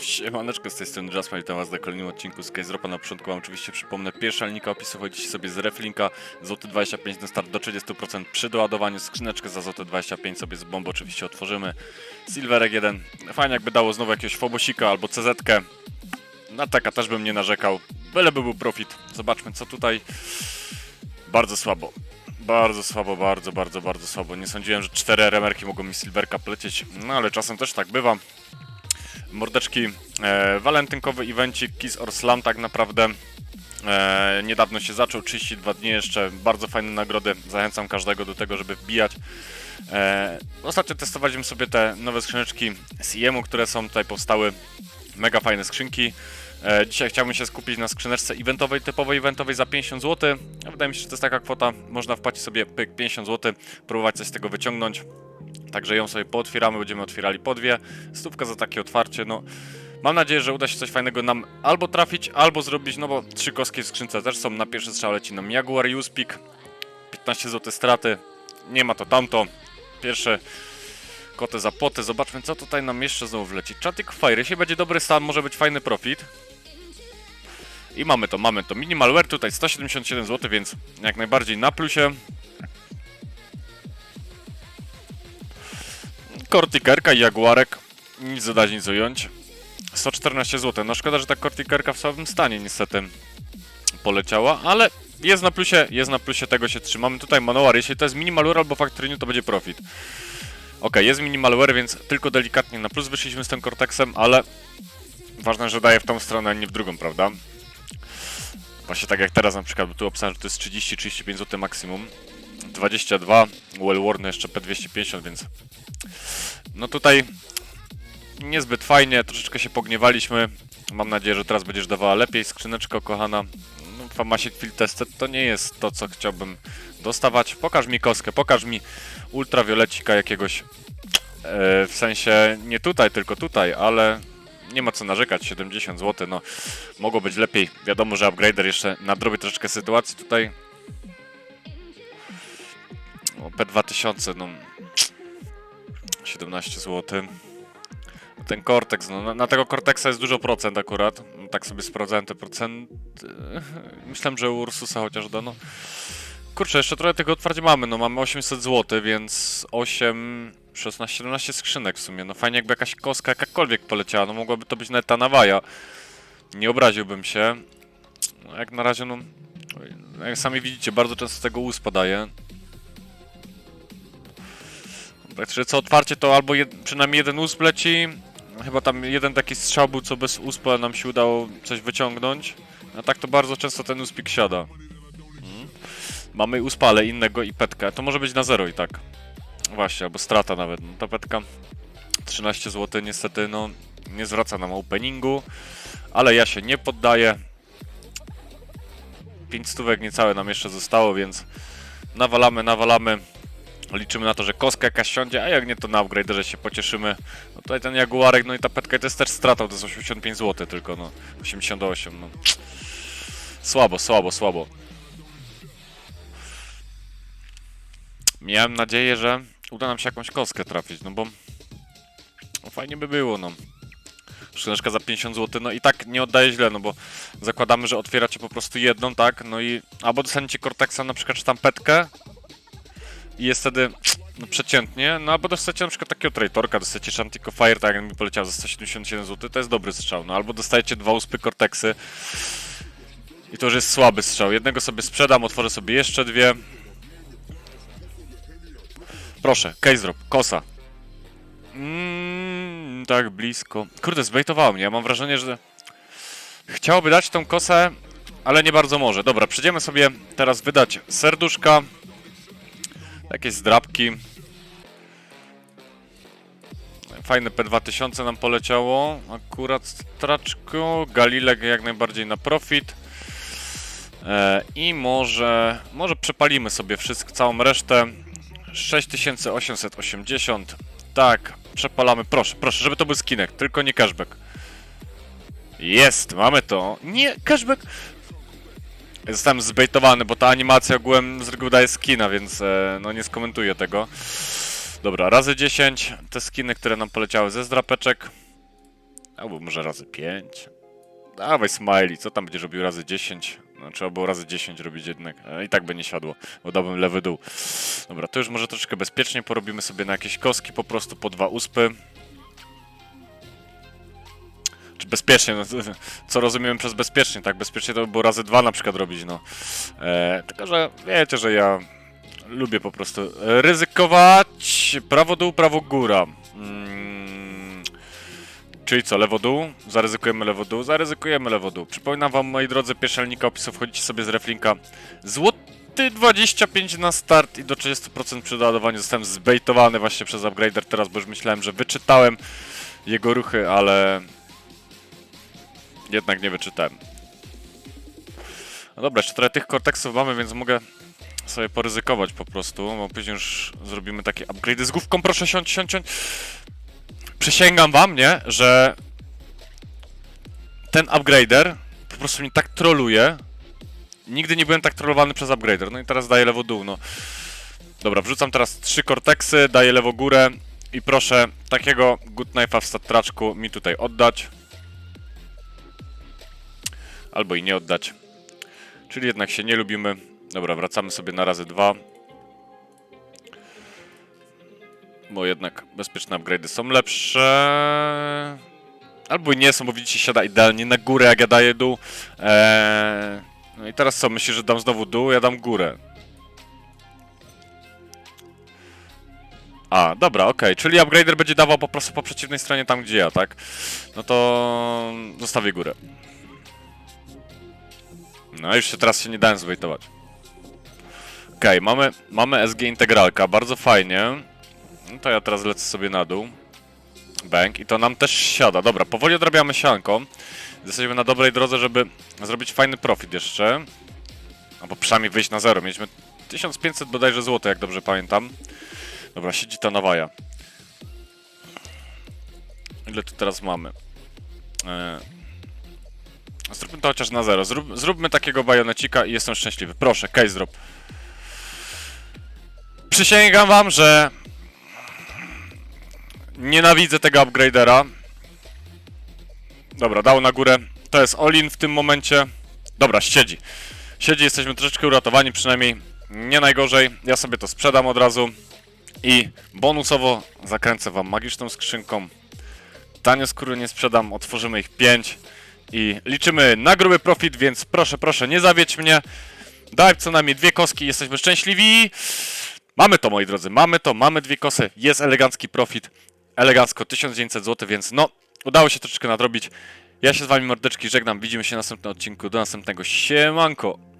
Siemaneczko, z tej strony Jasmine, witam was na kolejnym odcinku z Case Dropa. Na początku wam oczywiście przypomnę pierwsza linka opisu, chodzicie sobie z reflinka, złoty 25 na start do 30% przy doładowaniu, skrzyneczkę za złote 25 sobie z bomby oczywiście otworzymy, Silverek 1, fajnie jakby dało znowu jakiegoś Fobosika albo CZ-kę, na taka też bym nie narzekał, byleby był profit, zobaczmy co tutaj, bardzo słabo. Bardzo słabo, bardzo, bardzo, bardzo słabo. Nie sądziłem, że cztery remerki mogą mi Silverka plecieć, no ale czasem też tak bywa. Mordeczki, e, walentynkowy evencik Kiss or Slam tak naprawdę e, niedawno się zaczął, 32 dni jeszcze, bardzo fajne nagrody, zachęcam każdego do tego, żeby wbijać. E, ostatnio testowaliśmy sobie te nowe skrzyneczki z IEM-u, które są tutaj powstały, mega fajne skrzynki. E, dzisiaj chciałbym się skupić na skrzyneczce eventowej, typowej eventowej za 50 zł. Wydaje mi się, że to jest taka kwota, można wpłacić sobie pyk 50 zł, próbować coś z tego wyciągnąć. Także ją sobie pootwieramy, będziemy otwierali po dwie. Stówka za takie otwarcie, no. Mam nadzieję, że uda się coś fajnego nam albo trafić, albo zrobić, no bo trzy kostki w skrzynce też są. Na pierwszy strzał leci nam Jaguar Uspik, 15 zł straty, nie ma to tamto. Pierwsze koty za poty, zobaczmy co tutaj nam jeszcze znowu wleci. Chatic Fire, jeśli będzie dobry stan, może być fajny profit. I mamy to, mamy to. Minimalware tutaj 177 zł, więc jak najbardziej na plusie. Kortikerka i Jaguarek. Nic zadać, nic ująć. 114 zł. No szkoda, że ta kortikerka w słabym stanie niestety poleciała, ale jest na plusie, jest na plusie, tego się trzymamy. Tutaj manual, jeśli to jest minimalware albo factory new, to będzie profit. Ok, jest minimalware, więc tylko delikatnie na plus wyszliśmy z tym Cortexem, ale ważne, że daje w tą stronę, a nie w drugą, prawda? Właśnie tak jak teraz na przykład, bo tu opisałem, że to jest 30-35 zł maksimum. 22, well worn jeszcze P250, więc no tutaj niezbyt fajnie, troszeczkę się pogniewaliśmy. Mam nadzieję, że teraz będziesz dawała lepiej. Skrzyneczko kochana. No, Famasik Field Tested to nie jest to, co chciałbym dostawać. Pokaż mi kostkę, pokaż mi ultrawiolecika jakiegoś. E, w sensie nie tutaj, tylko tutaj, ale nie ma co narzekać. 70 zł, no mogło być lepiej. Wiadomo, że upgrader jeszcze nadrobi troszeczkę sytuacji tutaj. O, P2000, no 17 zł. Ten Cortex, no na, na tego Cortexa jest dużo procent akurat. Tak sobie sprawdzałem te procenty. Myślałem, że u Ursusa chociaż da, no. Kurczę, jeszcze trochę tego otwarcia mamy, no mamy 800 zł, więc 8, 16, 17 skrzynek w sumie. No fajnie jakby jakaś kostka jakakolwiek poleciała, no mogłaby to być neta nawaja. Nie obraziłbym się. No jak na razie, no... Jak sami widzicie, bardzo często tego USP daje. Także co otwarcie to albo jed, przynajmniej jeden USP leci. Chyba tam jeden taki strzał był, co bez USPa nam się udało coś wyciągnąć. A tak to bardzo często ten USPik siada. Mhm. Mamy USPa, ale innego i petkę. To może być na zero i tak. Właśnie, albo strata nawet. No, ta petka 13 zł niestety no nie zwraca nam openingu. Ale ja się nie poddaję. 5 stówek niecałe nam jeszcze zostało, więc nawalamy, nawalamy. Liczymy na to, że kostka jakaś siądzie, a jak nie, to na upgraderze się pocieszymy. No tutaj ten Jaguarek, no i ta petka to jest też strata, to jest 85 zł tylko, no. 88, no. Słabo, słabo, słabo. Miałem nadzieję, że uda nam się jakąś kostkę trafić, no bo no fajnie by było, no. Skrzyneczka za 50 zł, no i tak nie oddaje źle, no bo zakładamy, że otwieracie po prostu jedną, tak? No i albo dostaniecie Cortexa na przykład czy tam petkę, i jest wtedy no, przeciętnie, no albo dostajecie na przykład takiego traitorka, dostajecie Shantico Fire, tak jak mi poleciał za 177 zł, to jest dobry strzał, no albo dostajecie dwa uspy Cortexy i to już jest słaby strzał. Jednego sobie sprzedam, otworzę sobie jeszcze dwie. Proszę, case drop, kosa. Mm, tak blisko. Kurde, zbejtowało mnie, ja mam wrażenie, że chciałoby dać tą kosę, ale nie bardzo może. Dobra, przejdziemy sobie teraz wydać serduszka. Jakieś zdrabki. Fajne P2000 nam poleciało. Akurat straczko. Galilek jak najbardziej na profit. E, I może, może przepalimy sobie wszystko, całą resztę. 6880. Tak, przepalamy. Proszę, proszę, żeby to był skinek, tylko nie cashback. Jest, mamy to. Nie, cashback. Zostałem zbejtowany, bo ta animacja ogółem z reguły daje skina, więc e, no nie skomentuję tego. Dobra, razy 10 te skiny, które nam poleciały ze zdrapeczek. Albo może razy 5. Dawaj smiley, co tam będziesz robił razy 10? No, trzeba było razy 10 robić jednak. E, I tak by nie siadło, bo dałbym lewy dół. Dobra, to już może troszeczkę bezpiecznie porobimy sobie na jakieś kostki, po prostu po dwa uspy. Czy bezpiecznie, no, co rozumiemy przez bezpiecznie, tak? Bezpiecznie to by było razy dwa na przykład robić, no. E, tylko, że wiecie, że ja lubię po prostu ryzykować. Prawo dół, prawo góra. Mm, czyli co, lewo dół? Zaryzykujemy lewo dół? Zaryzykujemy lewo dół. Przypominam wam, moi drodzy, pierwsza linka opisu, wchodzicie sobie z reflinka. Złoty 25 na start i do 30% przy doładowaniu zostałem zbejtowany właśnie przez upgrader teraz, bo już myślałem, że wyczytałem jego ruchy, ale jednak nie wyczytałem. No dobra, jeszcze trochę tych korteksów mamy, więc mogę sobie poryzykować po prostu, bo później już zrobimy takie upgrade'y z główką, proszę siądź, siądź. Przysięgam wam, nie, że ten upgrader po prostu mnie tak troluje. Nigdy nie byłem tak trollowany przez upgrader, no i teraz daję lewo dół, no. Dobra, wrzucam teraz trzy korteksy, daję lewo górę i proszę takiego good knife'a w statraczku mi tutaj oddać. Albo i nie oddać. Czyli jednak się nie lubimy. Dobra, wracamy sobie na razy dwa. Bo jednak bezpieczne upgrade'y są lepsze. Albo i nie są, bo widzicie, siada idealnie na górę, jak ja daję dół. Eee... No i teraz co, myślisz, że dam znowu dół? Ja dam górę. A, dobra, okej, czyli upgrader będzie dawał po prostu po przeciwnej stronie tam, gdzie ja, tak? No to zostawię górę. No już się teraz się nie dałem zwejtować. Okej, mamy, mamy SG integralka, bardzo fajnie. No to ja teraz lecę sobie na dół. Bank i to nam też siada. Dobra, powoli odrabiamy sianko. Jesteśmy na dobrej drodze, żeby zrobić fajny profit jeszcze. Albo przynajmniej wyjść na zero. Mieliśmy 1500 bodajże złote, jak dobrze pamiętam. Dobra, siedzi ta nawaja. Ile tu teraz mamy? Eee, Zróbmy to chociaż na zero. Zrób, zróbmy takiego bajonecika i jestem szczęśliwy. Proszę, case drop. Przysięgam wam, że nienawidzę tego upgradera. Dobra, dał na górę. To jest all-in w tym momencie. Dobra, siedzi. Siedzi, jesteśmy troszeczkę uratowani, przynajmniej nie najgorzej. Ja sobie to sprzedam od razu. I bonusowo zakręcę wam magiczną skrzynką. Tanio skóry nie sprzedam, otworzymy ich 5 i liczymy na gruby profit, więc proszę, proszę, nie zawiedź mnie. Daj co najmniej dwie koski, jesteśmy szczęśliwi. Mamy to, moi drodzy, mamy to, mamy dwie kosy, jest elegancki profit, elegancko 1900 zł, więc no, udało się troszeczkę nadrobić. Ja się z wami mordeczki żegnam, widzimy się w następnym odcinku, do następnego, siemanko!